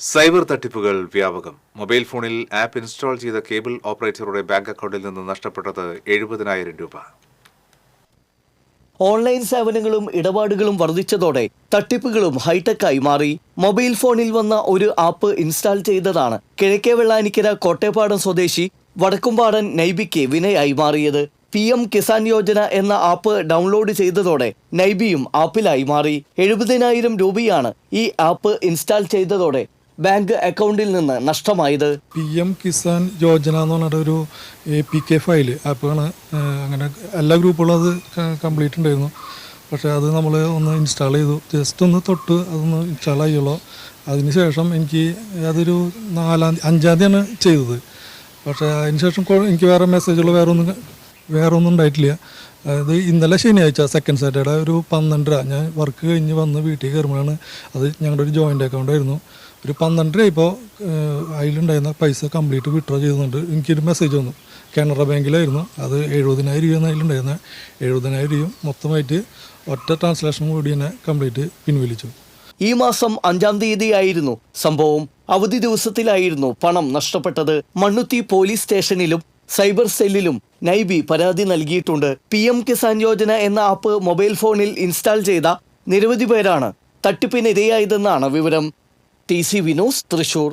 Cyber തട്ടിപ്പുകൾ വ്യാപകം. Mobile ഫോണിൽ ആപ്പ് ഇൻസ്റ്റാൾ ചെയ്ത കേബിൾ ഓപ്പറേറ്ററുടെ ബാങ്ക് അക്കൗണ്ടിൽ നിന്ന് നഷ്ടപ്പെട്ടത് എഴുപതിനായിരം രൂപ. ഓൺലൈൻ സേവനങ്ങളും ഇടപാടുകളും വർദ്ധിച്ചതോടെ തട്ടിപ്പുകളും ഹൈടെക്കായി മാറി. മൊബൈൽ ഫോണിൽ വന്ന ഒരു ആപ്പ് ഇൻസ്റ്റാൾ ചെയ്തതാണ് കിഴക്കേ വെള്ളാനിക്കര കോട്ടേപ്പാടം സ്വദേശി വടക്കുംപാടൻ നൈബിക്ക് വിനയായി മാറിയത്. പി എം കിസാൻ യോജന എന്ന ആപ്പ് ഡൗൺലോഡ് ചെയ്തതോടെ നൈബിയും ആപ്പിലായി മാറി. എഴുപതിനായിരം രൂപയാണ് ഈ ആപ്പ് ഇൻസ്റ്റാൾ ചെയ്തതോടെ ബാങ്ക് അക്കൗണ്ടിൽ നിന്ന് നഷ്ടമായത്. പി എം കിസാൻ യോജന എന്ന് പറഞ്ഞിട്ട് ഒരു പി കെ ഫയൽ ആപ്പാണ്. അങ്ങനെ എല്ലാ ഗ്രൂപ്പുകളും അത് കംപ്ലീറ്റ് ഉണ്ടായിരുന്നു. പക്ഷേ അത് നമ്മൾ ഒന്ന് ഇൻസ്റ്റാൾ ചെയ്തു. ജസ്റ്റ് ഒന്ന് തൊട്ട് അതൊന്ന് ഇൻസ്റ്റാൾ ആയുള്ളൂ അതിനുശേഷം എനിക്ക് അതൊരു നാലാം അഞ്ചാം തീയതിയാണ് ചെയ്തത്. പക്ഷേ അതിനുശേഷം എനിക്ക് വേറെ മെസ്സേജുകൾ വേറെ ഒന്നും വേറെ ഒന്നും ഉണ്ടായിട്ടില്ല. അതായത് ഇന്നലെ ശനിയാഴ്ച സെക്കൻഡ് സാറ്റർഡേ ഒരു പന്ത്രണ്ടര ഞാൻ വർക്ക് കഴിഞ്ഞ് വന്ന് വീട്ടിൽ കയറുമ്പോഴാണ് അത് ഞങ്ങളുടെ ഒരു ജോയിന്റ് അക്കൗണ്ട് ആയിരുന്നു. ഒരു പന്ത്രണ്ടര ഇപ്പോൾ അതിലുണ്ടായിരുന്ന പൈസ കംപ്ലീറ്റ് വിഡ്രോ ചെയ്യുന്നുണ്ട് എനിക്കൊരു മെസ്സേജ് വന്നു. കാനറ ബാങ്കിലായിരുന്നു. അത് എഴുപതിനായിരം രൂപയാണ് അതിലുണ്ടായിരുന്നത് എഴുപതിനായിരം രൂപയും മൊത്തമായിട്ട് ഒറ്റ ട്രാൻസ്ലേഷൻ കൂടി തന്നെ കംപ്ലീറ്റ് പിൻവലിച്ചു. ഈ മാസം അഞ്ചാം തീയതിയായിരുന്നു. സംഭവം അവധി ദിവസത്തിലായിരുന്നു പണം നഷ്ടപ്പെട്ടത്. മണ്ണുത്തി പോലീസ് സ്റ്റേഷനിലും സൈബർ സെല്ലിലും നൈബി പരാതി നൽകിയിട്ടുണ്ട്. പി എം കിസാൻ യോജന എന്ന ആപ്പ് മൊബൈൽ ഫോണിൽ ഇൻസ്റ്റാൾ ചെയ്ത നിരവധി പേരാണ് തട്ടിപ്പിനിരയായതെന്നാണ് വിവരം. T C Vinos Thrissur.